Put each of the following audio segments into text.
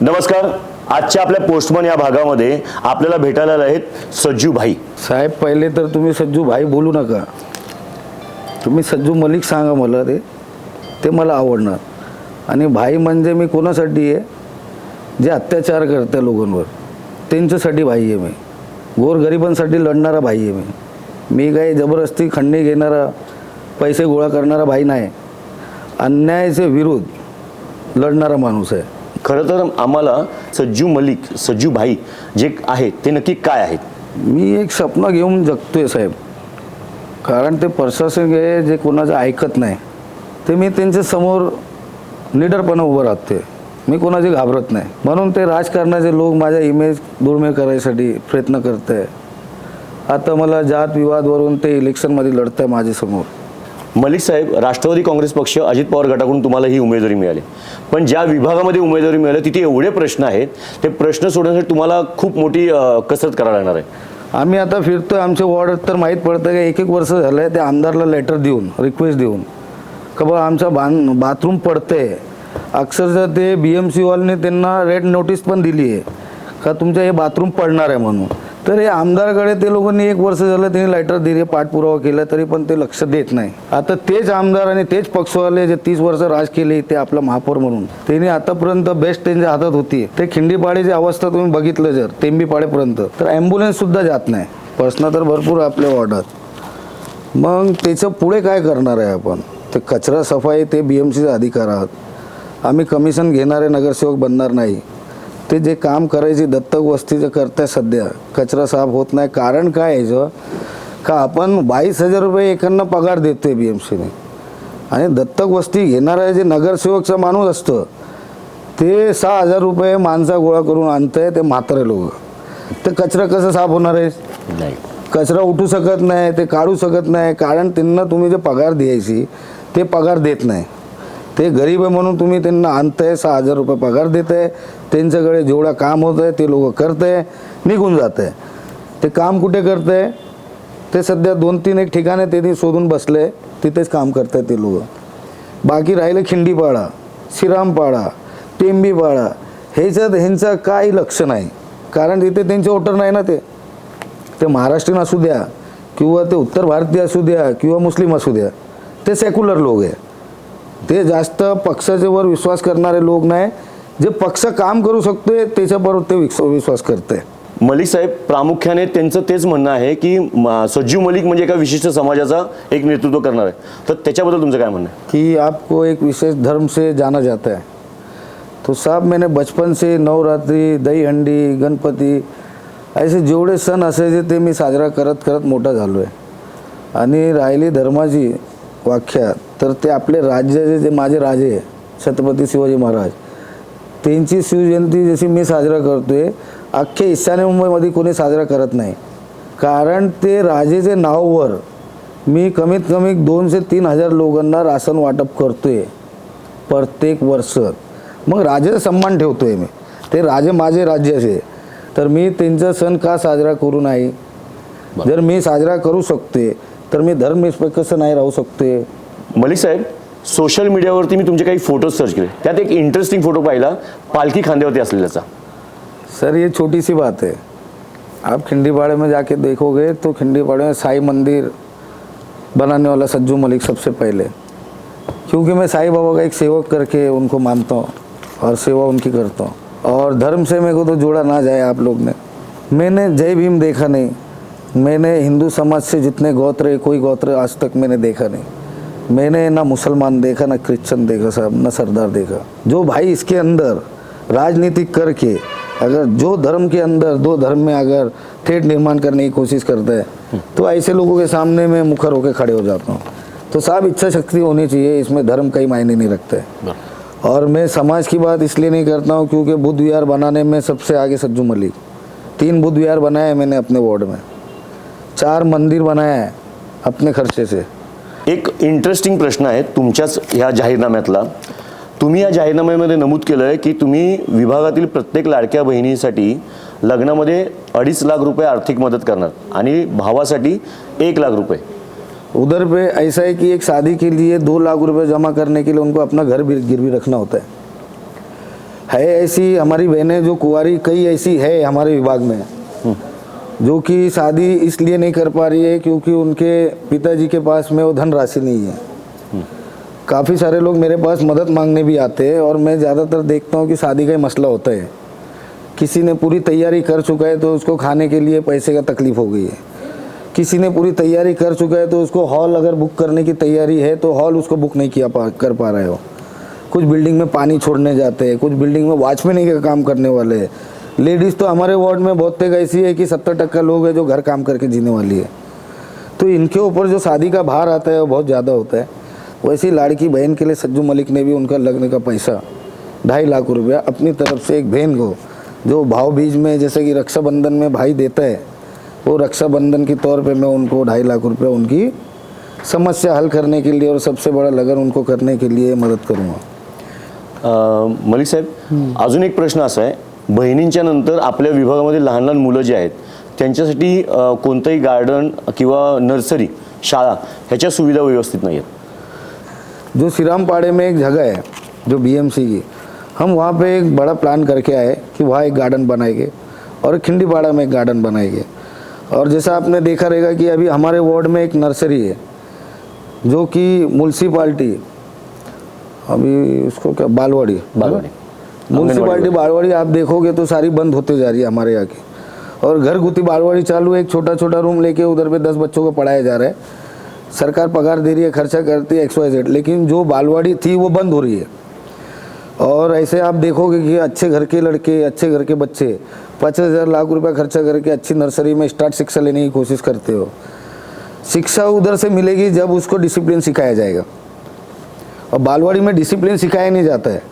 नमस्कार. आजच्या आपल्या पोस्टमन या भागामध्ये आपल्याला भेटायला आहेत सज्जू भाई साहेब पहिले तर तुम्ही सज्जू भाई बोलू नका. तुम्ही सज्जू मलिक सांगा मला ते. ते मला आवडणार. आणि भाई म्हणजे मी कोणासाठी आहे? जे अत्याचार करते लोकांवर. त्यांच्यासाठी भाई आहे मी. गोरगरिबांसाठी लढणारा भाई आहे मी. मी काही जबरदस्ती खंडणी घेणारा पैसे गोळा करणारा भाई नाही. अन्यायाचे विरोध लढणारा माणूस आहे. खरं तर आम्हाला सज्जू मलिक सज्जू भाई जे आहेत ते नक्की काय आहेत? मी एक स्वप्न घेऊन जगतोय साहेब. कारण ते प्रशासन आहे जे कोणाचं ऐकत नाही ते मी त्यांच्यासमोर निडरपणे उभं राहते मी कोणाचे घाबरत नाही. म्हणून ते राजकारणाचे लोक माझ्या इमेज दुर्मिळ करायसाठी प्रयत्न करत आहे आता मला जात विवादवरून ते इलेक्शनमध्ये लढत आहे माझ्यासमोर. मलिक साहेब राष्ट्रवादी काँग्रेस पक्ष अजित पवार गटाकडून तुम्हाला ही उमेदवारी मिळाली. पण ज्या विभागामध्ये उमेदवारी मिळाली तिथे एवढे प्रश्न आहेत ते प्रश्न सोडण्यासाठी तुम्हाला खूप मोठी कसरत करायला लागणार आहे. आम्ही आता फिरतो आमच्या वॉर्ड तर माहीत पडतं की एक एक वर्ष झालं आहे ते आमदारला लेटर देऊन रिक्वेस्ट देऊन. का बा आमचा बांध बाथरूम पडते अक्षरशः ते बी एम सीवालने त्यांना रेड नोटीस पण दिली आहे का तुमचं हे बाथरूम पडणार आहे म्हणून. तर हे आमदारकडे ते लोकांनी एक वर्ष झालं त्यांनी लायटर दिले पाठपुरावा केला तरी पण ते लक्ष देत नाही. आता तेच आमदार आणि तेच पक्षवाले जे तीस वर्ष राज केले ते आपला महापौर म्हणून. त्यांनी आतापर्यंत बेस्ट त्यांच्या हातात होती. ते खिंडीपाडीची अवस्था तुम्ही बघितलं जर तेंबीपाडेपर्यंत तर ॲम्ब्युलन्स सुद्धा जात नाही. प्रश्न तर भरपूर आपल्या वॉर्डात. मग त्याचं पुढे काय करणार आहे आपण? ते कचरा सफाई ते बी एम सीचा अधिकार आहात. आम्ही कमिशन घेणारे नगरसेवक बनणार नाही. ते जे काम करायचे दत्तक वस्तीचं करताय सध्या कचरा साफ होत नाही. कारण काय याचं का आपण बावीस हजार रुपये एकांना पगार देतोय बी एम सीने आणि दत्तक वस्ती घेणारा जे नगरसेवकचा माणूस असतं ते सहा हजार रुपये माणसा गोळा करून आणतंय ते म्हातारे लोक. ते कचरा कसं साफ होणार आहे? नाही. कचरा उठू शकत नाही ते काढू शकत नाही. कारण त्यांना तुम्ही जे पगार द्यायची ते पगार देत नाही. ते गरीब आहे म्हणून तुम्ही त्यांना आणताय सहा हजार रुपये पगार देत आहे त्यांच्याकडे जेवढं काम होतं आहे ते लोक करते निघून जात आहे ते काम कुठे करत आहे ते सध्या दोन तीन एक ठिकाणे त्यांनी शोधून बसले तिथेच काम करत आहेत ते लोक. बाकी राहिले खिंडीपाडा श्रीरामपाडा टेंबीपाडा ह्याच्यात ह्यांचं काही लक्ष नाही. कारण तिथे त्यांचे वोटर नाही ना ते. ते महाराष्ट्रीयन असू द्या किंवा ते उत्तर भारतीय असू द्या किंवा मुस्लिम असू द्या ते सेक्युलर लोक आहे. ते जास्त पक्षाच्या वर विश्वास करणारे लोक नाही. जे पक्ष काम करू शकतोय त्याच्याबरोबर ते विश्व- विश्वास करते मलिक साहेब प्रामुख्याने त्यांचं तेच म्हणणं आहे की म- सज्जू मलिक म्हणजे एका विशिष्ट समाजाचा एक नेतृत्व करणार. आहे तर त्याच्याबद्दल तुमचं काय म्हणणं आहे? कि आपको एक विशेष धर्म से जाना जाता है। तो साहब मैंने बचपन से नवरात्री दही हंडी गणपती असे जेवढे सण असायचे ते मी साजरा करत करत मोठा झालो आहे आणि राहिली धर्माची व्याख्या तर ते आपले राज्याचे जे माझे राजे छत्रपती शिवाजी महाराज त्यांची शिवजयंती जशी मी साजरा करतोय अख्ख्या ईशान्य मुंबईमध्ये कोणी साजरा करत नाही. कारण ते राजेचे नाववर मी कमीत कमी दोनशे तीन हजार लोकांना राशन वाटप करतोय प्रत्येक वर्ष मग राजाचा सन्मान ठेवतोय मी. ते राजे माझे राज्याचे तर मी त्यांचा सण का साजरा करू नाही? जर मी साजरा करू शकते तर मी धर्मनिष्पक्ष नाही राहू शकते मलिक साहेब सोशल मीडियावरती मी तुमचे काही फोटो सर्च केले. त्यात एक इंटरेस्टिंग फोटो पाहिला. पालखी खांद्यावरती असलेल्याचा. सर ये छोटी सी बात है। आप खिंडीपाड़े में जाके देखोगे तो खिंडीपाड़े में साई मंदिर बनाने वाला सज्जू मलिक सबसे पहले। क्योंकि मैं साई बाबा का एक सेवक करके उनको मानता हूँ और सेवा उनकी करता हूँ। और धर्म से मेरे को तो जोड़ा ना जाए आप लोग ने। मैंने जय भीम देखा नहीं। मैंने हिंदू समाज से जितने गोत्र कोई गोत्र आज तक मैंने देखा नहीं। मैंने ना मुसलमान देखा ना क्रिश्चियन देखा साहब ना सरदार देखा। जो भाई इसके अंदर राजनीति करके अगर जो धर्म के अंदर दो धर्म में अगर ठेठ निर्माण करने की कोशिश करता है तो ऐसे लोगों के सामने मैं मुखर होकर खड़े हो जाता हूँ। तो साहब इच्छा शक्ति होनी चाहिए इसमें धर्म कई मायने नहीं रखता है। और मैं समाज की बात इसलिए नहीं करता हूँ क्योंकि बुद्ध विहार बनाने में सबसे आगे सज्जू मलिक। तीन बुद्ध विहार बनाए हैं मैंने अपने वार्ड में। चार मंदिर बनाए हैं अपने खर्चे से। एक इंटरेस्टिंग प्रश्न आहे तुमच्याच ह्या जाहीरनाम्यातला. तुम्ही या जाहीरनाम्यामध्ये नमूद केलं आहे की तुम्ही विभागातील प्रत्येक लाडक्या बहिणीसाठी लग्नामध्ये अडीच लाख रुपये आर्थिक मदत करणार आणि भावासाठी एक लाख रुपये. उधर पे ऐसा है कि एक शादी के लिए दो लाख रुपए जमा करने के लिए उनको अपना घर भी गिरवी रखना होता है। है ऐसी हमारी बहनें जो कुंवारी कई ऐसी है हमारे विभाग में। जो कि शादी इसलिए नहीं कर पा रही है क्योंकि उनके पिताजी के पास में वो धनराशि नहीं है। काफ़ी सारे लोग मेरे पास मदद मांगने भी आते हैं और मैं ज़्यादातर देखता हूँ कि शादी का ही मसला होता है। किसी ने पूरी तैयारी कर चुका है तो उसको खाने के लिए पैसे का तकलीफ़ हो गई है। किसी ने पूरी तैयारी कर चुका है तो उसको हॉल अगर बुक करने की तैयारी है तो हॉल उसको बुक नहीं किया पा कर पा रहे हो। कुछ बिल्डिंग में पानी छोड़ने जाते हैं कुछ बिल्डिंग में वॉचमैन का काम करने वाले हैं। लेडीज़ तो हमारे वार्ड में बहुत तक ऐसी है कि सत्तर टक्का लोग हैं जो घर काम करके जीने वाली है। तो इनके ऊपर जो शादी का भार आता है वो बहुत ज़्यादा होता है। वैसे ही लाड़की बहन के लिए सज्जू मलिक ने भी उनका लगने का पैसा ढाई लाख रुपया अपनी तरफ़ से एक बहन को जो भाव बीज में जैसे कि रक्षाबंधन में भाई देता है वो रक्षाबंधन के तौर पे मैं उनको ढाई लाख रुपया उनकी समस्या हल करने के लिए और सबसे बड़ा लगन उनको करने के लिए मदद करूँगा। मलिक साहेब अजून एक प्रश्न असा आहे बहिणींच्या नंतर आपल्या विभागामध्ये लहान लहान मुलं जे आहेत त्यांच्यासाठी कोणतंही गार्डन किंवा नर्सरी शाळा ह्याच्या सुविधा व्यवस्थित नाही आहेत जो श्रीरामपाड़े में एक जगह है जो बीएमसी की हम वहाँ पे एक बड़ा प्लान करके आए कि वहाँ एक गार्डन बनाएंगे और खिंडीपाड़ा में एक गार्डन बनाएंगे। और जैसा आपने देखा रहेगा कि अभी हमारे वार्ड में एक नर्सरी है जो कि म्यूनसिपाल्टी अभी उसको क्या बालवाड़ी बालवाड़ी। म्यूनसिपाल्टी बालवाड़ी आप देखोगे तो सारी बंद होते जा रही है हमारे यहाँ की। और घर गुती बालवाड़ी चालू एक छोटा छोटा रूम लेके उधर पे दस बच्चों को पढ़ाया जा रहा है। सरकार पगार दे रही है, खर्चा करती है एक्स वाई जेड लेकिन जो बालवाड़ी थी वो बंद हो रही है। और ऐसे आप देखोगे कि अच्छे घर के लड़के, अच्छे घर के बच्चे पचास हज़ार लाख रुपया खर्चा करके अच्छी नर्सरी में स्टार्ट शिक्षा लेने की कोशिश करते हो। शिक्षा उधर से मिलेगी जब उसको डिसिप्लिन सिखाया जाएगा। और बालवाड़ी में डिसिप्लिन सिखाया नहीं जाता है।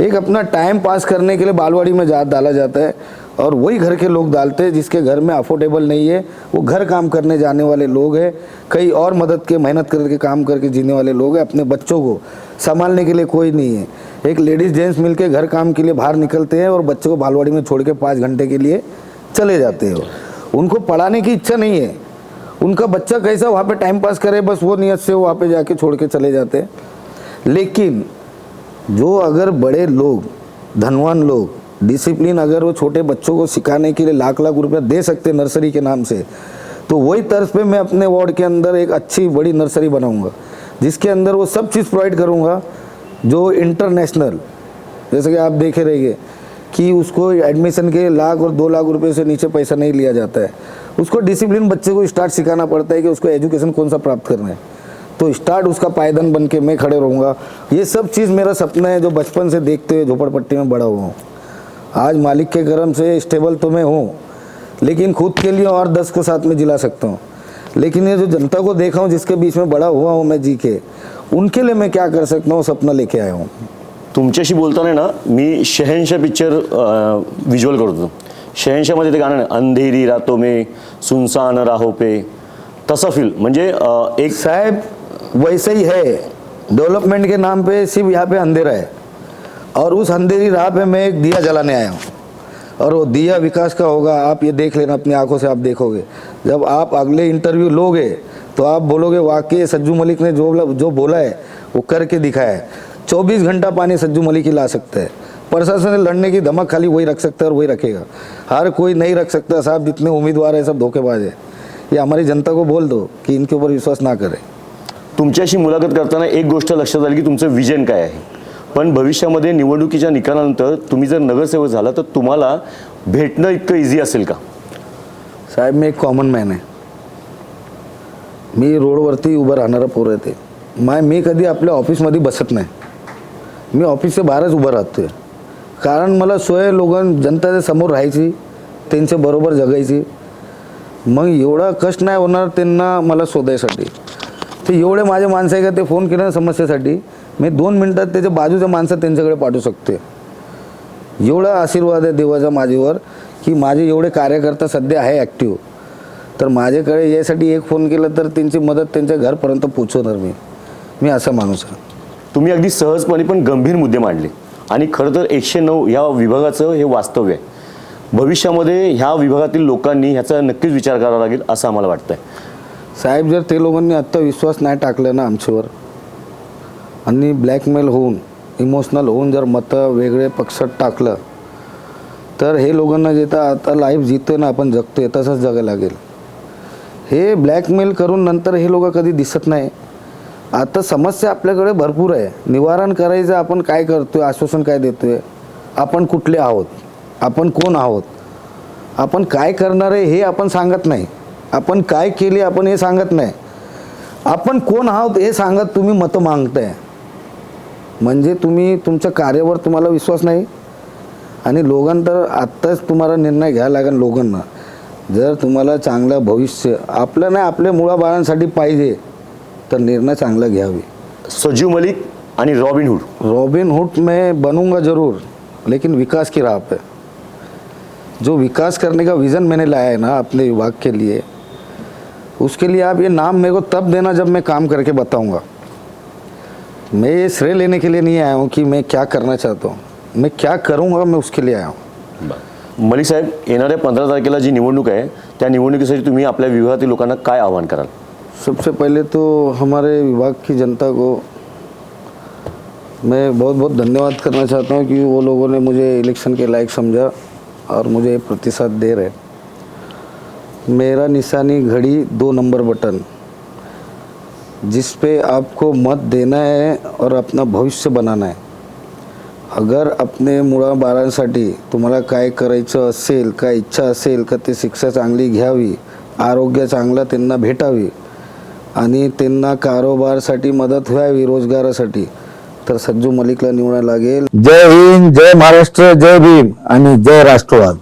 एक अपना टाइम पास करने के लिए बालवाड़ी में जा, डाला जाता है और वही घर के लोग डालते हैं जिसके घर में अफोर्डेबल नहीं है। वो घर काम करने जाने वाले लोग हैं। कई और मदद के, मेहनत करके, काम करके जीने वाले लोग हैं अपने बच्चों को संभालने के लिए कोई नहीं है। एक लेडीज़ जेंट्स मिलके घर काम के लिए बाहर निकलते हैं और बच्चों को बालवाड़ी में छोड़ के पाँच घंटे के लिए चले जाते हैं उनको पढ़ाने की इच्छा नहीं है। उनका बच्चा कैसा, वहाँ पे टाइम पास करे, बस वो नियत से वहाँ पे जाके छोड़ के चले जाते हैं। लेकिन जो अगर बड़े लोग, धनवान लोग डिसिप्लिन अगर वो छोटे बच्चों को सिखाने के लिए लाख लाख रुपया दे सकते नर्सरी के नाम से तो वही तर्ज पे मैं अपने वार्ड के अंदर एक अच्छी बड़ी नर्सरी बनाऊँगा, जिसके अंदर वो सब चीज़ प्रोवाइड करूँगा, जो इंटरनेशनल जैसे कि आप देखे रहेंगे कि उसको एडमिशन के लाख और दो लाख रुपए से नीचे पैसा नहीं लिया जाता है। उसको डिसिप्लिन बच्चे को स्टार्ट सिखाना पड़ता है कि उसको एजुकेशन कौन सा प्राप्त करना है। तो स्टार्ट उसका पायदन बन के मैं खड़े रहूँगा। ये सब चीज़ मेरा सपना है जो बचपन से देखते हुए झोपड़पट्टी में बड़ा हुआ हूँ। आज मालिक के करम से स्टेबल तो मैं हूँ लेकिन खुद के लिए और दस को साथ में जिला सकता हूँ। लेकिन ये जो जनता को देखा हूँ जिसके बीच में बड़ा हुआ हूँ मैं जी के उनके लिए मैं क्या कर सकता हूँ सपना लेके आया हूँ। तुमच्याशी बोलताना ना मी शहनशाह पिक्चर व्हिज्युअल करत शहनशाहमध्ये ते गाणं आहे, अंधेरी रातो में सुनसान राहो पे तसं फील म्हणजे एक साहब वैसे ही है। डेवलपमेंट के नाम पे सिर्फ़ यहाँ पे अंधेरा है। और उस अंधेरी राह पे मैं एक दिया जलाने आया हूँ। और वो दिया विकास का होगा, आप ये देख लेना अपनी आँखों से आप देखोगे। जब आप अगले इंटरव्यू लोगे तो आप बोलोगे, वाकई सज्जू मलिक ने जो जो बोला है, वो करके दिखाया है। चौबीस घंटा पानी सज्जू मलिक ही ला सकता है। प्रशासन लड़ने की धमक खाली वही रख सकता है और वही रखेगा। हर कोई नहीं रख सकता, साहब, जितने उम्मीदवार है, सब धोखेबाज है। ये हमारी जनता को बोल दो कि इनके ऊपर विश्वास ना करें। तुमच्याशी मुलाखत करताना एक गोष्ट लक्षात आली की तुमचं विजन काय आहे? पण भविष्यामध्ये निवडणुकीच्या निकालानंतर तुम्ही जर नगरसेवक झाला तर तुम्हाला भेटणं इतकं इझी असेल का? साहेब मी एक कॉमन मॅन आहे. मी रोडवरती उभं राहणारा पोरं येते माय मी कधी आपल्या ऑफिसमध्ये बसत नाही. मी ऑफिसच्या बाहेरच उभं राहतोय. कारण मला सोय लोक जनतेच्या समोर राहायची त्यांच्या बरोबर जगायची. मग एवढा कष्ट नाही होणार त्यांना मला शोधायसाठी. ते एवढे माझे माणसं आहे का ते फोन केलं ना समस्येसाठी मी दोन मिनटात त्याच्या बाजूच्या माणसं त्यांच्याकडे पाठवू शकते. एवढा आशीर्वाद आहे देवाचा माझ्यावर की माझे एवढे कार्यकर्ता सध्या आहे ॲक्टिव्ह तर माझ्याकडे यासाठी एक फोन केला तर त्यांची मदत त्यांच्या घरपर्यंत पोचवणार मी. मी असा माणूस आहे. तुम्ही अगदी सहजपणे पण गंभीर मुद्दे मांडले. आणि खरं तर एकशे नऊ ह्या विभागाचं हे वास्तव्य आहे. भविष्यामध्ये ह्या विभागातील लोकांनी ह्याचा नक्कीच विचार करावा लागेल असं आम्हाला आहे साहेब जर ते लोकांनी आत्ता विश्वास नाही टाकला ना आमच्यावर आणि ब्लॅकमेल होऊन इमोशनल होऊन जर मतं वेगळे पक्षात टाकलं तर हे लोकांना जे आता लाईफ जितोय ना आपण जगतोय तसंच जगायला लागेल. हे ब्लॅकमेल करून नंतर हे लोक कधी दिसत नाही. आता समस्या आपल्याकडे भरपूर आहे. निवारण करायचं आपण काय करतोय आश्वासन काय देतोय? आपण कुठले आहोत? आपण कोण आहोत? आपण काय करणार आहे हे आपण सांगत नाही. आपण काय केले आपण हे सांगत नाही. आपण कोण आहोत हे सांगत तुम्ही मतं मागताय. म्हणजे तुम्ही तुमच्या कार्यावर तुम्हाला विश्वास नाही. आणि लोकांतर आत्ताच तुम्हाला निर्णय घ्यायला लागेल लोकांना. जर तुम्हाला चांगलं भविष्य आपलं नाही आपल्या मुळाबाळांसाठी पाहिजे तर निर्णय चांगला घ्यावे. सजीव मलिक आणि रॉबिन हुड. रॉबिन हुड मैं बनूंगा ज़रूर लेकिन विकास की राह पे. जो विकास करने का विज़न मैंने लाया है ना अपने विभाग के लिए उसके लिए आप ये नाम मेरे को तब देना जब मैं काम करके बताऊँगा। मैं ये श्रेय लेने के लिए नहीं आया हूँ कि मैं क्या करना चाहता हूँ। मैं क्या करूँगा मैं उसके लिए आया हूँ। मलिक साहेब येणाऱ्या पंधरा तारखेला जी निवडणूक आहे त्या निवडणुकीसाठी तुम्ही आपल्या विभागातील लोकांना काय आवाहन कराल? सबसे पहले तो हमारे विभाग की जनता को मैं बहुत बहुत धन्यवाद करना चाहता हूँ कि वो लोगों ने मुझे इलेक्शन के लायक समझा और मुझे प्रतिसाद दे रहे मेरा निशानी घड़ी दो नंबर बटन। जिस पे आपको मत देना है और अपना भविष्य बनाना आहे अगर आपले मुळाबाळांसाठी तुम्हाला काय करायचं असेल काय इच्छा असेल का ते शिक्षा चांगली घ्यावी आरोग्य चांगलं त्यांना भेटावी आणि त्यांना कारोबारसाठी मदत व्हावी रोजगारासाठी तर सज्जू मलिकला निवडायला लागेल. जय हिंद जय महाराष्ट्र जय भीम आणि जय राष्ट्रवाद.